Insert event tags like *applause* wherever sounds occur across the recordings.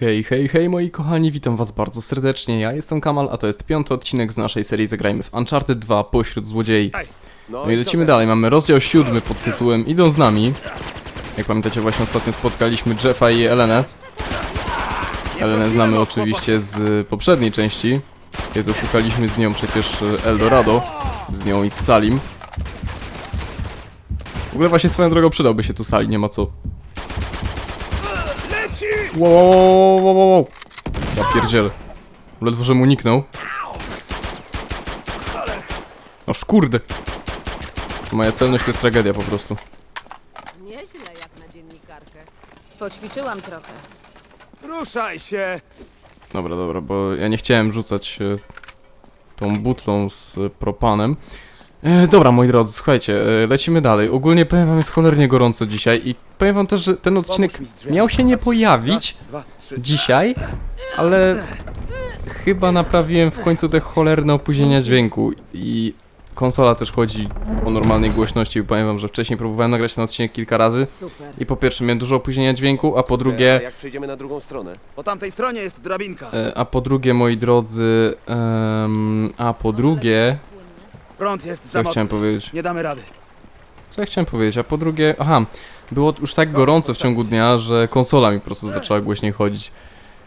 Hej, hej, hej moi kochani, witam was bardzo serdecznie, ja jestem Kamal, a to jest piąty odcinek z naszej serii Zagrajmy w Uncharted 2 Pośród Złodziei. No i lecimy dalej, mamy rozdział siódmy pod tytułem Idą z nami. Jak pamiętacie właśnie ostatnio spotkaliśmy Jeffa i Elenę. Elenę znamy oczywiście z poprzedniej części, kiedy szukaliśmy z nią przecież Eldorado, z nią i z Salim. W ogóle właśnie swoją drogą przydałby się tu Sali, nie ma co Wow, wow, wow, wow. Ja pierdzielę. Ledwo, że mu uniknął. Oż kurde. Moja celność to jest tragedia po prostu. Nieźle jak na dziennikarkę. Poćwiczyłam trochę. Ruszaj się! Dobra, dobra, bo ja nie chciałem rzucać e, tą butlą z propanem. E, dobra, moi drodzy, słuchajcie, e, lecimy dalej. Ogólnie powiem wam, jest cholernie gorąco dzisiaj i powiem wam też, że ten odcinek miał się nie pojawić dzisiaj, ale chyba naprawiłem w końcu te cholerne opóźnienia dźwięku i konsola też chodzi o normalnej głośności. Powiem wam, że wcześniej próbowałem nagrać ten odcinek kilka razy Super. i po pierwsze miałem dużo opóźnienia dźwięku, a po drugie, jak przejdziemy na drugą stronę? Po tamtej stronie jest drabinka. e, a po drugie moi drodzy, em, a po drugie, Prąd jest co za ja mocny. chciałem powiedzieć? Nie damy rady. Co ja chciałem powiedzieć? A po drugie, aha, było już tak gorąco w ciągu dnia, że konsola mi po prostu zaczęła głośniej chodzić.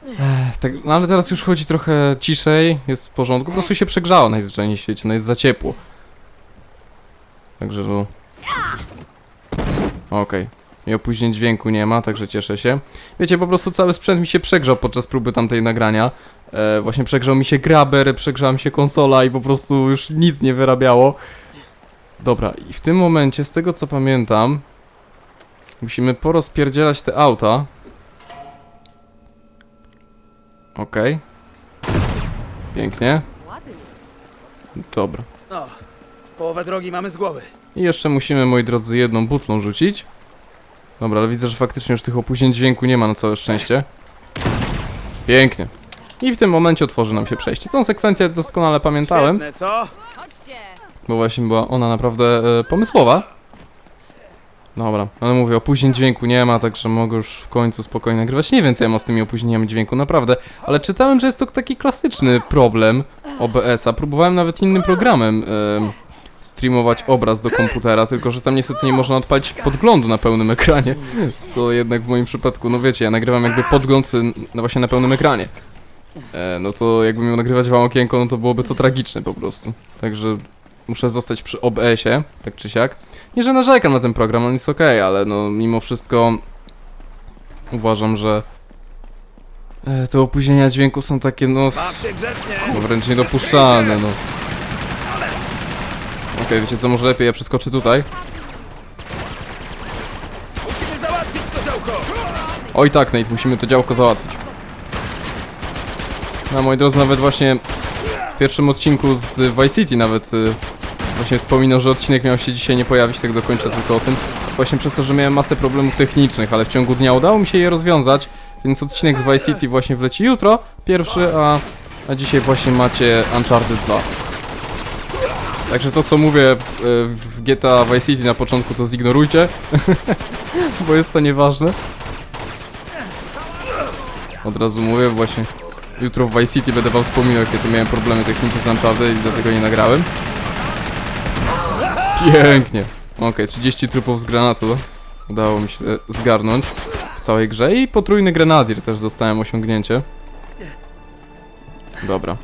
Ech, tak, no ale teraz już chodzi trochę ciszej, jest w porządku, po prostu się przegrzało najzwyczajniej w świecie, no jest za ciepło. Także no... Okej. I opóźnień dźwięku nie ma, także cieszę się. Wiecie, po prostu cały sprzęt mi się przegrzał podczas próby tamtej nagrania. E, właśnie przegrzał mi się graber, przegrzała mi się konsola i po prostu już nic nie wyrabiało. Dobra, i w tym momencie, z tego co pamiętam, musimy porozpierdzielać te auta. Okej. Pięknie. Ładnie. Dobra. No, połowę drogi mamy z głowy. I jeszcze musimy, moi drodzy, jedną butlą rzucić. Dobra, ale widzę, że faktycznie już tych opóźnień dźwięku nie ma na całe szczęście. Pięknie. I w tym momencie otworzy nam się przejście. Tą sekwencję doskonale pamiętałem, Świetne, co? Bo właśnie była ona naprawdę e, pomysłowa. Dobra, ale mówię, opóźnień dźwięku nie ma, także mogę już w końcu spokojnie nagrywać. Nie wiem, co ja mam z tymi opóźnieniami dźwięku, naprawdę. Ale czytałem, że jest to taki klasyczny problem OBS-a. Próbowałem nawet innym programem em, streamować obraz do komputera, tylko że tam niestety nie można odpalić podglądu na pełnym ekranie. Co jednak w moim przypadku, no wiecie, ja nagrywam jakby podgląd y, no właśnie na pełnym ekranie. E, no to jakbym miał nagrywać wam okienko, no to byłoby to tragiczne po prostu. Także muszę zostać przy OBS-ie, tak czy siak. Nie, że narzekam na ten program, on jest ok, ale no mimo wszystko uważam, że e, te opóźnienia dźwięku są takie, no, no wręcz niedopuszczalne, no. Okej, wiecie co, może lepiej ja przeskoczę tutaj. Musimy załatwić to działko! Oj tak, Nate, musimy to działko załatwić. No moi drodzy, nawet właśnie w pierwszym odcinku z Vice City nawet y, właśnie wspominał, że odcinek miał się dzisiaj nie pojawić, tak dokończę tylko o tym. Właśnie przez to, że miałem masę problemów technicznych, ale w ciągu dnia udało mi się je rozwiązać, więc odcinek z Vice City właśnie wleci jutro, pierwszy, a, a dzisiaj właśnie macie Uncharted 2. Także to co mówię w, w GTA Vice City na początku to zignorujcie, *laughs* bo jest to nieważne. Od razu mówię, właśnie jutro w Vice City będę wam wspominał, jakie miałem problemy techniczne z Uncharted i dlatego nie nagrałem. Pięknie. Okej, 30 trupów z granatu udało mi się e, zgarnąć w całej grze i potrójny grenadier też dostałem osiągnięcie. Dobra.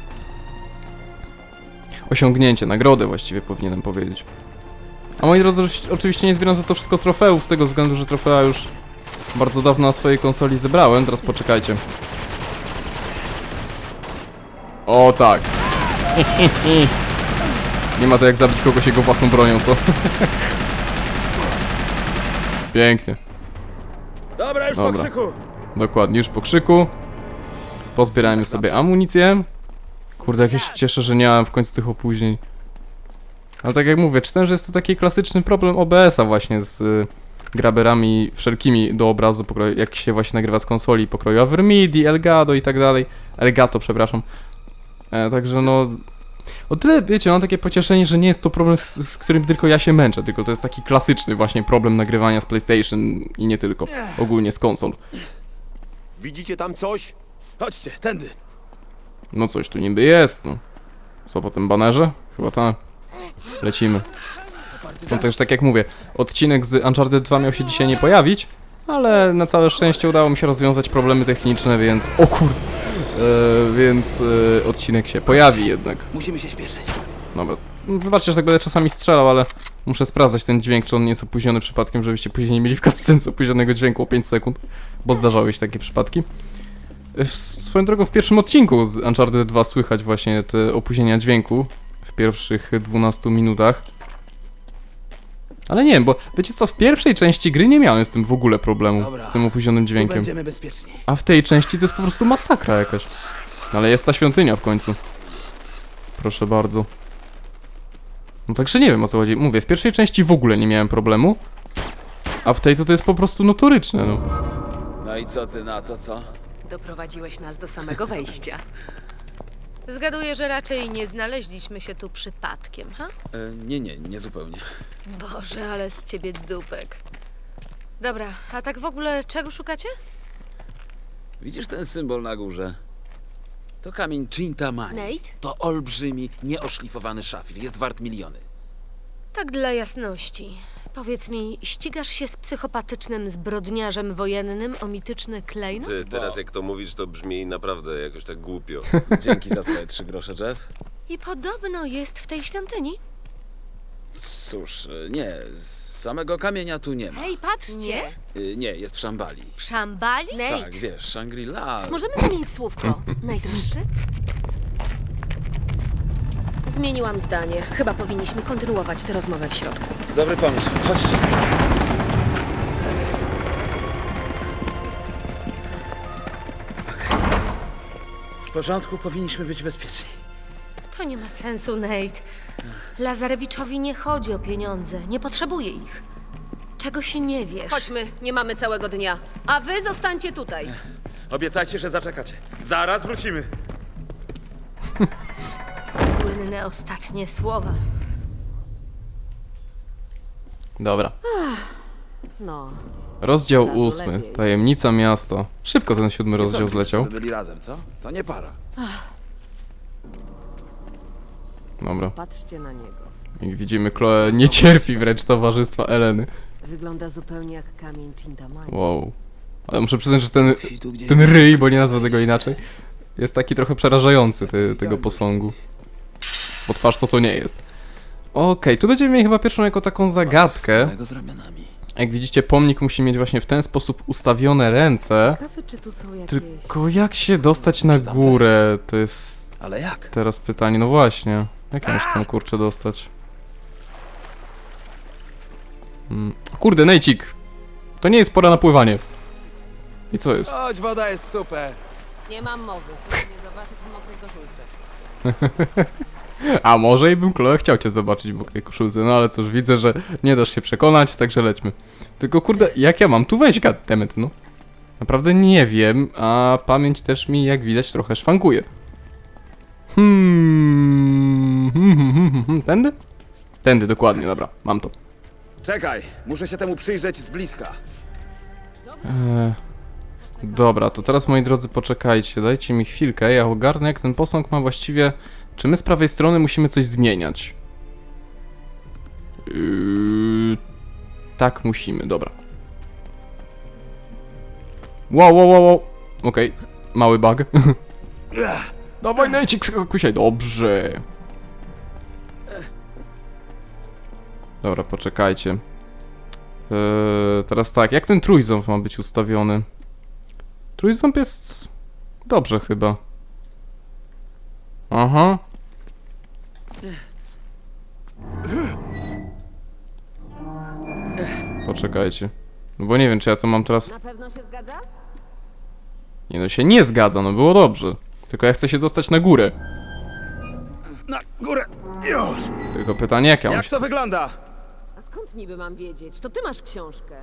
Osiągnięcie, nagrodę właściwie powinienem powiedzieć. A moi drodzy, oczywiście- nie zbieram za to wszystko trofeów, z tego względu, że trofea już bardzo dawno na swojej konsoli zebrałem, teraz poczekajcie. O tak. *laughs* Nie ma to jak zabić kogoś jego własną bronią, co? *laughs* Pięknie. Dobra, już Dobra. po krzyku! Dokładnie, już po krzyku. Pozbierałem sobie amunicję. Kurde, jak ja się cieszę, że nie miałem w końcu tych opóźnień. Ale tak jak mówię, czytam, że jest to taki klasyczny problem OBS-a właśnie z y, graberami wszelkimi do obrazu, pokroju, jak się właśnie nagrywa z konsoli pokroju Avermidi, Elgato i tak dalej. Elgato, przepraszam. E, także no... O tyle, wiecie, mam takie pocieszenie, że nie jest to problem, z, z którym tylko ja się męczę, tylko to jest taki klasyczny właśnie problem nagrywania z PlayStation i nie tylko, ogólnie z konsol. Widzicie tam coś? Chodźcie, tędy. No coś tu niby jest, no. Co po tym banerze? Chyba tak. Lecimy. No też tak jak mówię, odcinek z Uncharted 2 miał się dzisiaj nie pojawić, ale na całe szczęście udało mi się rozwiązać problemy techniczne, więc... O kurde! E, więc e, odcinek się pojawi jednak. Musimy się śpieszyć. Dobra. Wybaczcie, że tak będę czasami strzelał, ale muszę sprawdzać ten dźwięk, czy on nie jest opóźniony przypadkiem, żebyście później nie mieli w cutscence opóźnionego dźwięku o 5 sekund, bo zdarzały się takie przypadki. W, swoją drogą w pierwszym odcinku z Uncharted 2 słychać właśnie te opóźnienia dźwięku w pierwszych 12 minutach. Ale nie wiem, bo wiecie co, w pierwszej części gry nie miałem z tym w ogóle problemu, Dobra. z tym opóźnionym dźwiękiem. będziemy bezpieczni. A w tej części to jest po prostu masakra jakaś. No Ale jest ta świątynia w końcu. Proszę bardzo. No także nie wiem o co chodzi. Mówię, w pierwszej części w ogóle nie miałem problemu. A w tej to to jest po prostu notoryczne, no. No i co ty na to, co? Doprowadziłeś nas do samego wejścia. Zgaduję, że raczej nie znaleźliśmy się tu przypadkiem, ha? E, nie, nie, nie zupełnie. Boże, ale z ciebie dupek. Dobra, a tak w ogóle czego szukacie? Widzisz ten symbol na górze? To kamień Chintamani. Nate? To olbrzymi, nieoszlifowany szafir. Jest wart miliony. Tak dla jasności. Powiedz mi, ścigasz się z psychopatycznym zbrodniarzem wojennym o mityczny klejnot? Ty, teraz jak to mówisz, to brzmi naprawdę jakoś tak głupio. *laughs* Dzięki za twoje trzy grosze, Jeff. I podobno jest w tej świątyni. Cóż, nie, samego kamienia tu nie ma. Hej, patrzcie! Nie? Y, Nie, jest w Szambali. W Szambali? Nate! Tak, wiesz, Shangri-La. Możemy wymienić słówko. *laughs* Najdroższy? Zmieniłam zdanie. Chyba powinniśmy kontynuować tę rozmowę w środku. Dobry pomysł, chodźcie. W porządku, powinniśmy być bezpieczni. To nie ma sensu, Nate. Lazarewiczowi nie chodzi o pieniądze, nie potrzebuje ich. Czego się nie wiesz? Chodźmy, nie mamy całego dnia. A wy zostańcie tutaj. Obiecajcie, że zaczekacie. Zaraz wrócimy. *laughs* Słynne ostatnie słowa. Dobra. No, Rozdział Razu ósmy. lepiej. Tajemnica miasta. Szybko ten siódmy rozdział zleciał. By byli razem, co? To nie para. Dobra. Patrzcie na niego. Jak widzimy, Chloe nie cierpi wręcz towarzystwa Eleny. Wygląda zupełnie jak kamień Chintamani. Wow. Ale muszę przyznać, że ten, Musi tu gdzieś... ten ryj, bo nie nazwę tego inaczej, jest taki trochę przerażający, ty, tego posągu. Bo twarz to to nie jest. Okej, tu będziemy mieli chyba pierwszą jako taką zagadkę. Jak widzicie, pomnik musi mieć właśnie w ten sposób ustawione ręce. Tylko jak się dostać na górę? To jest Ale jak? teraz pytanie. No właśnie. Jak ja się tam kurczę dostać? Hmm. Kurde, Nejcik! To nie jest pora na pływanie. I co jest? Chodź, woda jest super. Nie mam mowy. Chcę mnie zobaczyć w mokrej koszulce. *laughs* A może i bym Chloe chciał cię zobaczyć w mokrej koszulce, no ale cóż, widzę, że nie dasz się przekonać, także lećmy. Tylko kurde, jak ja mam tu wejść, goddammit, no? Naprawdę nie wiem, a pamięć też mi, jak widać, trochę szwankuje. Hmm, hmm, hmm, hmm, hmm. tędy? Tędy, dokładnie, dobra, mam to. Czekaj, muszę się temu przyjrzeć z bliska. Eee, dobra, to teraz moi drodzy poczekajcie, dajcie mi chwilkę, ja ogarnę jak ten posąg ma właściwie... Czy my z prawej strony musimy coś zmieniać? Yy, tak musimy, dobra. Wow, wow, wow, wow. Okej, mały bug. *laughs* Dawaj, Nejcik, skakusiaj, dobrze. Dobra, poczekajcie. Eee, teraz tak, jak ten trójząb ma być ustawiony? Trójząb jest dobrze chyba. Aha. Poczekajcie. No bo nie wiem, czy ja to mam teraz... Na pewno się zgadza? Nie no, się nie zgadza, no było dobrze. Tylko ja chcę się dostać na górę. Na górę! Już! Tylko pytanie, jak ja mam Jak się... to wygląda? A skąd niby mam wiedzieć? To ty masz książkę.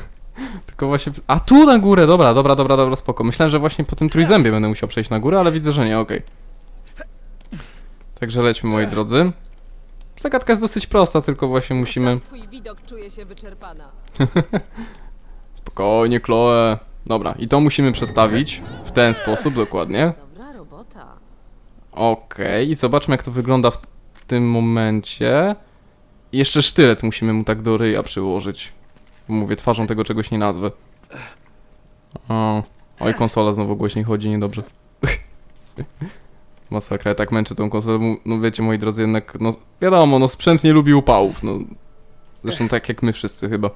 *laughs* Tylko właśnie... A tu na górę, dobra, dobra, dobra, dobra, spoko. Myślałem, że właśnie po tym trójzębie będę musiał przejść na górę, ale widzę, że nie, okej. Także lećmy, moi drodzy. Zagadka jest dosyć prosta, tylko właśnie musimy... Twój widok czuje się wyczerpana. *laughs* Spokojnie, Chloe. Dobra, i to musimy przestawić w ten sposób dokładnie. Dobra robota. Okej, i zobaczmy jak to wygląda w tym momencie. I jeszcze sztylet musimy mu tak do ryja przyłożyć. Mówię, twarzą tego czegoś nie nazwę. O, oj, konsola znowu głośniej chodzi, niedobrze. *laughs* Masakra, ja tak męczę tą konsolę, no wiecie moi drodzy, jednak, no wiadomo, no sprzęt nie lubi upałów, no. Zresztą tak jak my wszyscy chyba.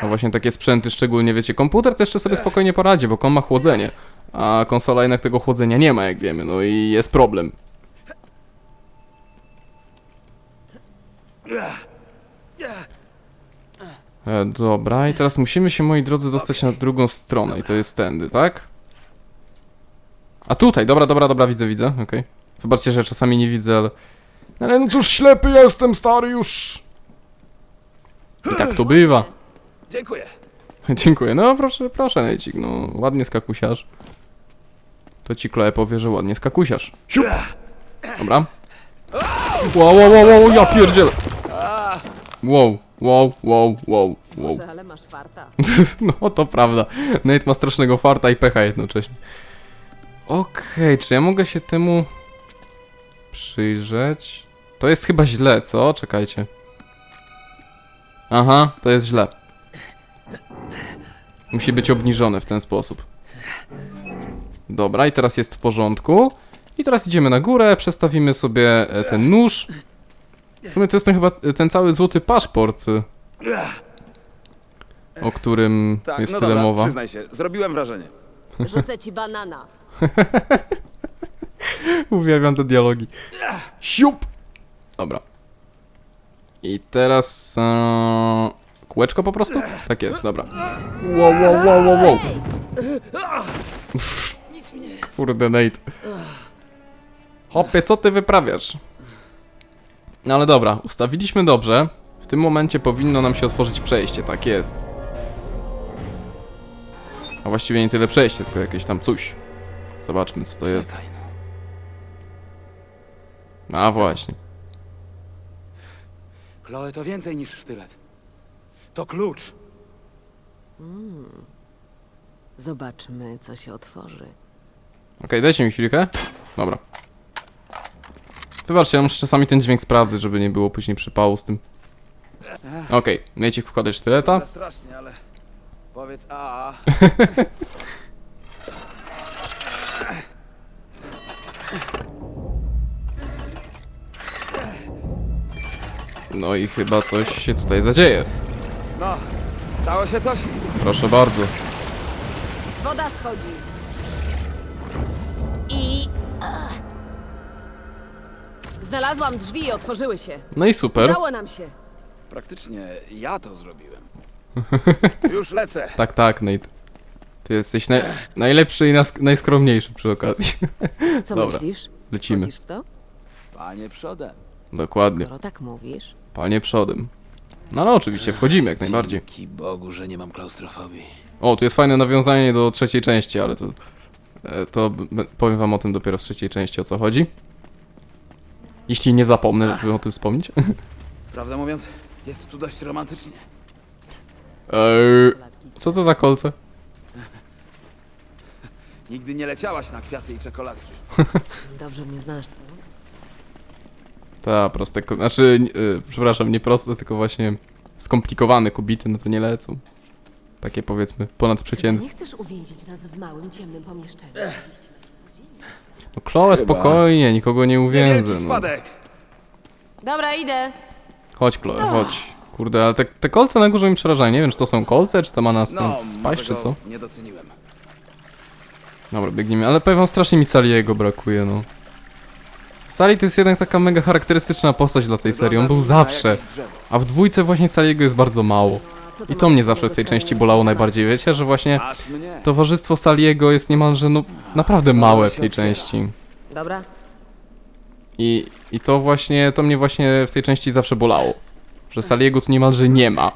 A właśnie takie sprzęty, szczególnie wiecie, komputer to jeszcze sobie spokojnie poradzi, bo on ma chłodzenie. A konsola jednak tego chłodzenia nie ma, jak wiemy, no i jest problem. E, dobra, i teraz musimy się, moi drodzy, dostać na drugą stronę i to jest tędy, tak? A tutaj, dobra, dobra, dobra, widzę, widzę, okej. Wybaczcie, że czasami nie widzę, ale... No Ale no cóż, ślepy jestem, stary, już... I tak to bywa. Dziękuję. Dziękuję. No proszę, proszę, Nejcik, no ładnie skakusiarz. To ci Chloe powie, że ładnie skakusiarz. Siup! Dobra. Wow, wow, wow, wow, ja pierdzielę. Wow, wow, wow, wow, wow. Może, ale masz farta. *laughs* No to prawda. Nate ma strasznego farta i pecha jednocześnie. Okej, czy ja mogę się temu przyjrzeć? To jest chyba źle, co? Czekajcie. Aha, to jest źle. Musi być obniżone w ten sposób. Dobra, i teraz jest w porządku. I teraz idziemy na górę, przestawimy sobie e, ten nóż. W sumie to jest ten chyba e, ten cały złoty paszport, e, o którym Tak, jest no tyle dobra, mowa. przyznaj się, zrobiłem wrażenie. Rzucę ci banana. *laughs* Uwielbiam te dialogi. Siup! Dobra. I teraz... E, kółeczko po prostu? Tak jest, dobra. Wow, wow, wow, wow, wow. Kurde, Nate. Hopie, co ty wyprawiasz? No ale dobra, ustawiliśmy dobrze. W tym momencie powinno nam się otworzyć przejście, tak jest. A właściwie nie tyle przejście, tylko jakieś tam coś. Zobaczmy, co to jest. A właśnie. Chloe to więcej niż sztylet. To klucz. Zobaczmy, co się otworzy. Okej, dajcie mi chwilkę. Dobra. Wybaczcie, ja muszę czasami ten dźwięk sprawdzać, żeby nie było później przypału z tym. Okej, okay. Nejcik wkładać sztyleta. Strasznie, ale... Powiedz a. *laughs* No i chyba coś się tutaj zadzieje. No, stało się coś? Proszę bardzo. Woda schodzi. I... Ach. Znalazłam drzwi i otworzyły się. No i super. Udało nam się. Praktycznie ja to zrobiłem. *laughs* Już lecę. Tak, tak, Nate. Ty jesteś naj najlepszy i nas najskromniejszy przy okazji. Co *laughs* Dobra. myślisz? Lecimy. Wchodzisz w to? Panie przodem. Dokładnie. Skoro tak mówisz. Panie przodem. No ale oczywiście, wchodzimy jak najbardziej. Dzięki Bogu, że nie mam klaustrofobii. O, tu jest fajne nawiązanie do trzeciej części, ale to... e, To powiem wam o tym dopiero w trzeciej części, o co chodzi. Jeśli nie zapomnę, żeby o tym wspomnieć. *laughs* Prawdę mówiąc, jest tu dość romantycznie. Eee, co to za kolce? Nigdy nie leciałaś na kwiaty i czekoladki. Dobrze mnie znasz, co? Ta, proste, ko- znaczy, e, przepraszam, nie proste, tylko właśnie skomplikowane kubity, no to nie lecą. Takie powiedzmy, ponadprzeciętne. Nie chcesz uwięzić nas w małym, ciemnym pomieszczeniu. No Chloe, spokojnie, nikogo nie uwięzę, no. spadek! Dobra, idę. Chodź, Chloe, chodź. Kurde, ale te, te kolce na górze mi przerażają. Nie wiem, czy to są kolce, czy to ma nas No, no, spaść, może czy go co? nie doceniłem. Dobra, biegniemy, ale powiem wam, strasznie mi Saliego brakuje, no. Sali to jest jednak taka mega charakterystyczna postać dla tej serii, on był zawsze. A w dwójce właśnie Saliego jest bardzo mało. I to mnie zawsze w tej części bolało najbardziej, wiecie, że właśnie towarzystwo Saliego jest niemalże, no, naprawdę małe w tej części. Dobra. I, I to właśnie, to mnie właśnie w tej części zawsze bolało. Że Saliego tu niemalże nie ma.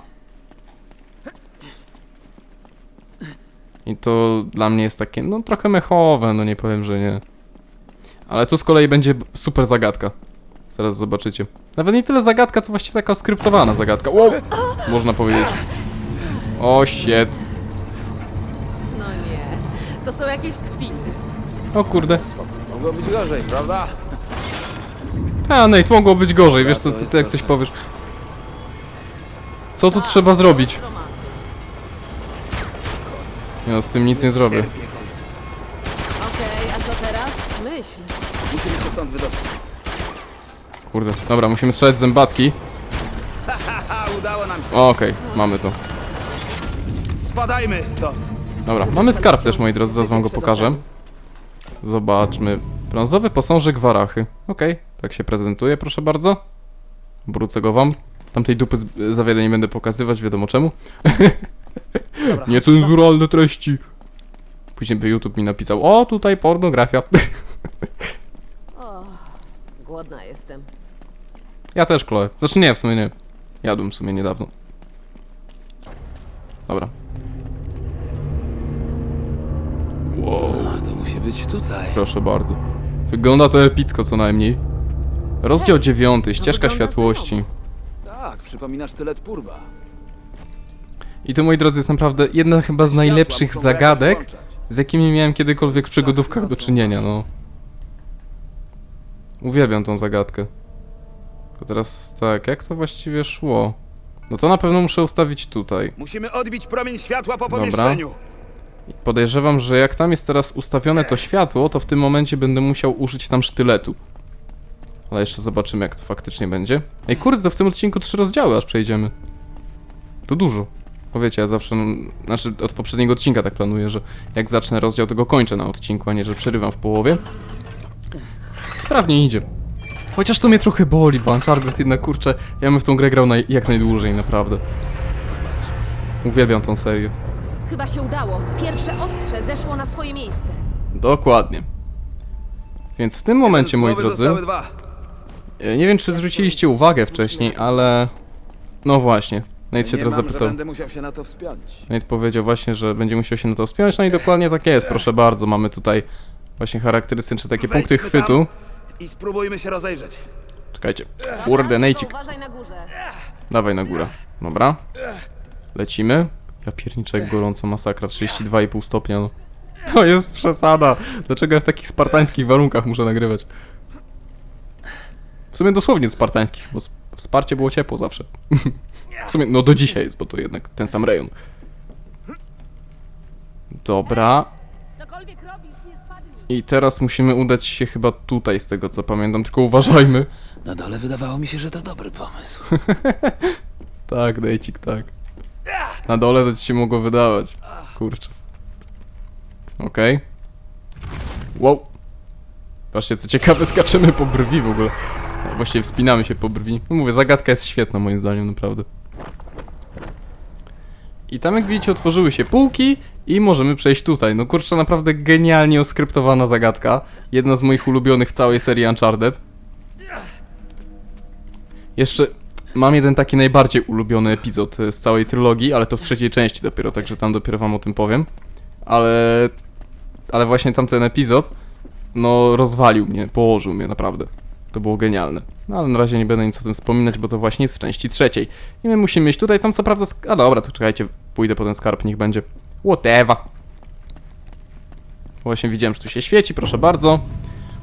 I to dla mnie jest takie, no trochę mechowe, no nie powiem, że nie. Ale tu z kolei będzie super zagadka. Zaraz zobaczycie. Nawet nie tyle zagadka, co właściwie taka skryptowana zagadka. Wow! Można powiedzieć. O shit. To są jakieś kpiny. O kurde. Mogło być gorzej, prawda? A, Nate, mogło być gorzej, wiesz co, ty, ty jak coś powiesz. Co tu trzeba zrobić? Nie no, z tym nic nie zrobię. Okej, a co teraz? Myśl. Kurde, dobra, musimy strzelać z zębatki. Haha, udało nam się. Okej, mamy to. Spadajmy stąd. Dobra, mamy skarb też, moi drodzy, zaraz wam go pokażę. Zobaczmy. Brązowy posążek Warachy. Okej, tak się prezentuje, proszę bardzo. Wrócę go wam. Tamtej dupy z- za wiele nie będę pokazywać, wiadomo czemu. *laughs* Niecenzuralne treści. Później by YouTube mi napisał, o tutaj pornografia. *laughs* Głodna jestem. Ja też, Chloe. Znaczy nie, w sumie nie. Jadłem w sumie niedawno. Dobra. Wow. No, to musi być tutaj. Proszę bardzo. Wygląda to epicko co najmniej. Rozdział dziewiąty, ścieżka wygląda światłości. Tak, przypomina sztylet Purba. I to moi drodzy jest naprawdę jedna chyba z najlepszych zagadek, z jakimi miałem kiedykolwiek w przygodówkach do czynienia, no. Uwielbiam tą zagadkę. Tylko teraz tak, jak to właściwie szło? No to na pewno muszę ustawić tutaj. Musimy odbić promień światła po Dobra. pomieszczeniu. Podejrzewam, że jak tam jest teraz ustawione to światło, to w tym momencie będę musiał użyć tam sztyletu. Ale jeszcze zobaczymy, jak to faktycznie będzie. Ej, kurde, to w tym odcinku trzy rozdziały aż przejdziemy. To dużo. Bo wiecie, ja zawsze, no, znaczy od poprzedniego odcinka tak planuję, że jak zacznę rozdział, to go kończę na odcinku, a nie, że przerywam w połowie. Sprawnie idzie. Chociaż to mnie trochę boli, bo Uncharted jednak, kurczę, ja bym w tą grę grał naj, jak najdłużej, naprawdę. Uwielbiam tą serię. Chyba się udało. Pierwsze ostrze zeszło na swoje miejsce. Dokładnie. Więc w tym momencie, moi drodzy, e, nie wiem czy zwróciliście uwagę wcześniej, ale... No właśnie, Nate się teraz zapytał. Nate powiedział właśnie, że będzie musiał się na to wspiąć, no i dokładnie tak jest, proszę bardzo. Mamy tutaj właśnie charakterystyczne takie punkty chwytu. I spróbujmy się rozejrzeć. Czekajcie. Kurde, Nejcik. Uważaj na górze. Dawaj na górę. Dobra. Lecimy. Ja pierniczę jak gorąco, masakra, 32,5 stopnia, no. To jest przesada. Dlaczego ja w takich spartańskich warunkach muszę nagrywać? W sumie dosłownie spartańskich, bo wsparcie było ciepło zawsze. W sumie, no do dzisiaj jest, bo to jednak ten sam rejon. Dobra. I teraz musimy udać się chyba tutaj, z tego co pamiętam, tylko uważajmy. Na dole wydawało mi się, że to dobry pomysł. *laughs* Tak, dejcik, tak. Na dole to ci się mogło wydawać. Kurczę. Okej. Wow. Patrzcie, co ciekawe, skaczemy po brwi w ogóle. Właściwie wspinamy się po brwi. No mówię, zagadka jest świetna moim zdaniem, naprawdę. I tam jak widzicie otworzyły się półki i możemy przejść tutaj. No kurczę, naprawdę genialnie oskryptowana zagadka. Jedna z moich ulubionych w całej serii Uncharted. Jeszcze mam jeden taki najbardziej ulubiony epizod e, z całej trylogii, ale to w trzeciej części dopiero, także tam dopiero wam o tym powiem. Ale... Ale właśnie tamten epizod, no rozwalił mnie, położył mnie naprawdę. To było genialne. No ale na razie nie będę nic o tym wspominać, bo to właśnie jest w części trzeciej. I my musimy iść tutaj, tam co prawda... A dobra, to czekajcie, pójdę po ten skarb, niech będzie. Whatever. Właśnie widziałem, że tu się świeci, proszę bardzo.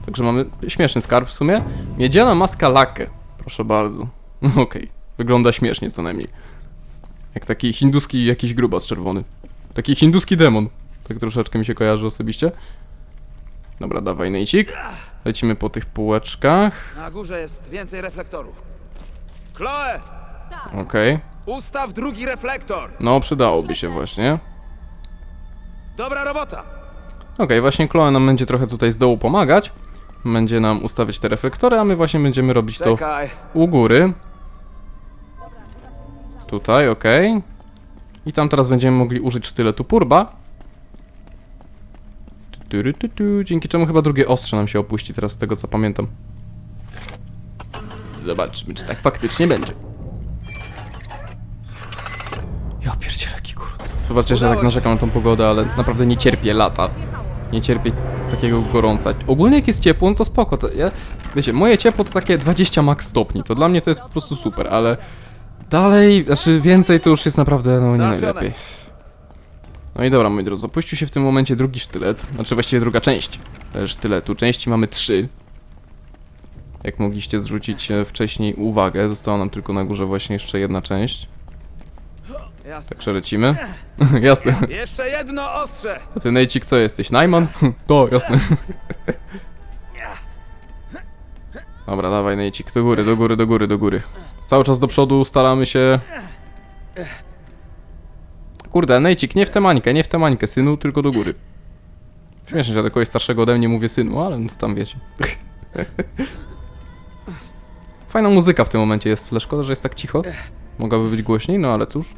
Także mamy śmieszny skarb w sumie. Miedziana maska lakę. Proszę bardzo. *laughs* Okej. Wygląda śmiesznie co najmniej. Jak taki hinduski jakiś grubas czerwony. Taki hinduski demon. Tak troszeczkę mi się kojarzy osobiście. Dobra, dawaj nejcik. Lecimy po tych półeczkach. Na górze jest więcej reflektorów. Chloe! Okej. Ustaw drugi reflektor! No, przydałoby się właśnie. Dobra robota! Okej, właśnie Chloe nam będzie trochę tutaj z dołu pomagać. Będzie nam ustawiać te reflektory, a my właśnie będziemy robić to u góry. Tutaj, okej. I tam teraz będziemy mogli użyć sztyletu purba. Dzięki czemu chyba drugie ostrze nam się opuści teraz z tego co pamiętam. Zobaczmy, czy tak faktycznie będzie. Zobaczcie, że tak narzekam na tą pogodę, ale naprawdę nie cierpię lata. Nie cierpię takiego gorąca. Ogólnie jak jest ciepło, no to spoko. To ja, wiecie, moje ciepło to takie 20 max stopni. To dla mnie to jest po prostu super, ale dalej, znaczy więcej to już jest naprawdę, no nie najlepiej. No i dobra, moi drodzy, opuścił się w tym momencie drugi sztylet, znaczy właściwie druga część e, sztyletu. Części mamy trzy. Jak mogliście zwrócić e, wcześniej uwagę, została nam tylko na górze właśnie jeszcze jedna część. Jasne. Także lecimy. *laughs* jasne. Jeszcze jedno ostrze! A ty Nejcik co jesteś? Najman? *laughs* to, jasne. *laughs* Dobra, dawaj Nejcik, do góry, do góry, do góry, do góry. Cały czas do przodu staramy się... Kurde, Nejcik, nie w tę mańkę, nie w tę mańkę, synu, tylko do góry. Śmiesznie, że do kogoś starszego ode mnie mówię synu, ale no to tam wiecie. Fajna muzyka w tym momencie jest, ale szkoda, że jest tak cicho. Mogłaby być głośniej, no ale cóż.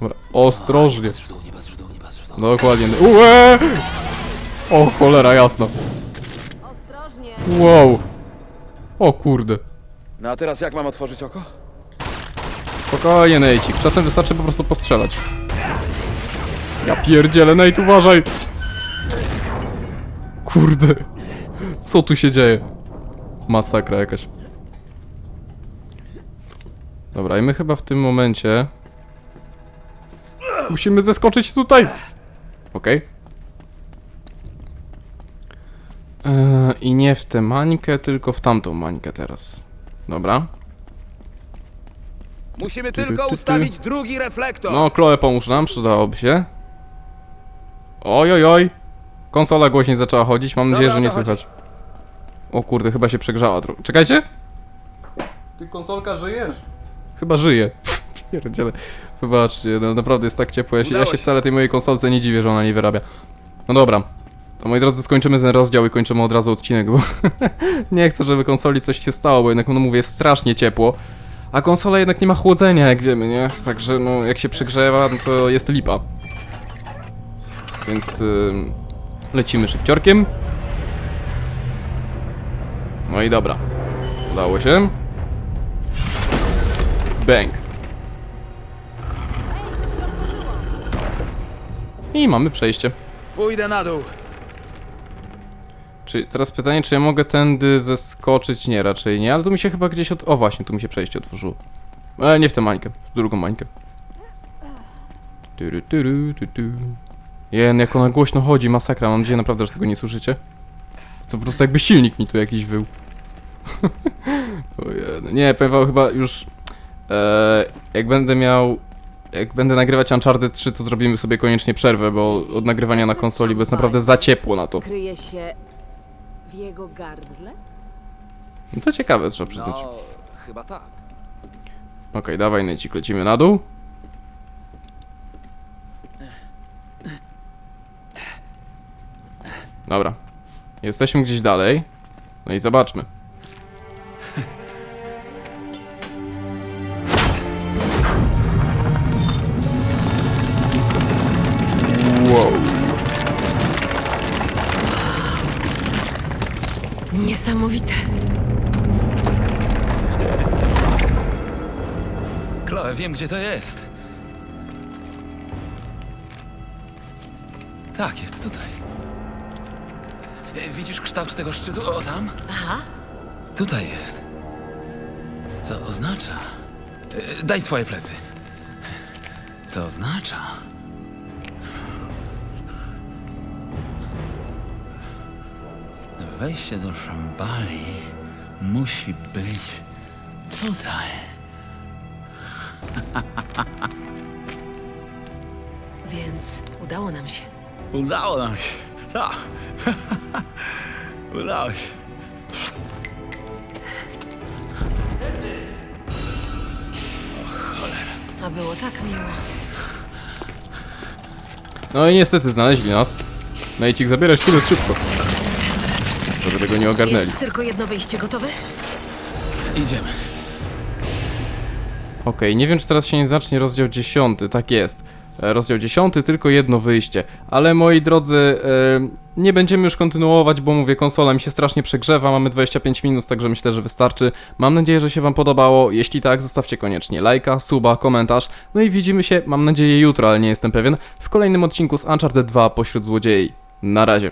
W dół. Dokładnie. Ue! O cholera, jasno. Ostrożnie. Wow. O kurde. No a teraz jak mam otworzyć oko? Spokojnie, Nejcik. Czasem wystarczy po prostu postrzelać. Ja pierdzielę, Nejt, uważaj! Kurde. Co tu się dzieje? Masakra jakaś. Dobra, i my chyba w tym momencie... Musimy zeskoczyć tutaj! Okej. Eee, I nie w tę mańkę, tylko w tamtą mańkę teraz. Dobra. Musimy Ty, ty, tylko ty, ty. ustawić drugi reflektor! No, Chloe, pomóż nam, przydałoby się. Oj, oj, oj. Konsola głośniej zaczęła chodzić, mam nadzieję, Dobra, że nie to chodzi. słychać. O kurde, chyba się przegrzała. Czekajcie! Ty konsolka żyjesz? Chyba żyje. Pierdziele. Wybaczcie, no naprawdę jest tak ciepło. Ja się, ja Udało się się. wcale tej mojej konsolce nie dziwię, że ona nie wyrabia. No dobra. To moi drodzy, skończymy ten rozdział i kończymy od razu odcinek, bo *laughs* nie chcę, żeby konsoli coś się stało, bo jednak, no mówię, jest strasznie ciepło. A konsola jednak nie ma chłodzenia, jak wiemy, nie? Także, no, jak się przegrzewa, no to jest lipa. Więc ym, lecimy szybciorkiem. No i dobra. Udało się. Bang. I mamy przejście. Pójdę na dół. Czy teraz pytanie, czy ja mogę tędy zeskoczyć? Nie, raczej nie, ale tu mi się chyba gdzieś od... O właśnie, tu mi się przejście otworzyło. E, nie w tę mańkę, w drugą mańkę. Tyru, tyru, tu, tu. Jen, jak ona głośno chodzi, masakra, mam nadzieję naprawdę, że tego nie słyszycie. To po prostu jakby silnik mi tu jakiś wył. *laughs* Ojej, nie, powiem wam chyba już... E, jak będę miał... Jak będę nagrywać Uncharted 3, to zrobimy sobie koniecznie przerwę, bo od nagrywania na konsoli, bo jest naprawdę za ciepło na to. Kryje się w jego gardle? No to ciekawe, trzeba przyznać. No, chyba tak. Okej, dawaj Necik, lecimy na dół. Dobra. Jesteśmy gdzieś dalej. No i zobaczmy. Niesamowite. Chloe, wiem gdzie to jest. Tak, jest tutaj. E, Widzisz kształt tego szczytu? O, tam? Aha. Tutaj jest. Co oznacza? E, Daj swoje plecy. Co oznacza? Wejście do Szambali musi być tutaj. *laughs* Więc udało nam się. Udało nam się. Tak. Udało się. A było tak miło. No i niestety znaleźli nas. Nejcik, zabierać sztylet szybko. To żeby go nie ogarnęli. Jest tylko jedno wyjście gotowe? Idziemy. Okej, nie wiem czy teraz się nie zacznie rozdział 10, tak jest. E, Rozdział 10, tylko jedno wyjście. Ale moi drodzy, e, nie będziemy już kontynuować, bo mówię, konsola mi się strasznie przegrzewa, mamy 25 minut, także myślę, że wystarczy. Mam nadzieję, że się wam podobało. Jeśli tak, zostawcie koniecznie lajka, suba, komentarz. No i widzimy się, mam nadzieję, jutro, ale nie jestem pewien, w kolejnym odcinku z Uncharted 2 pośród złodziei. Na razie.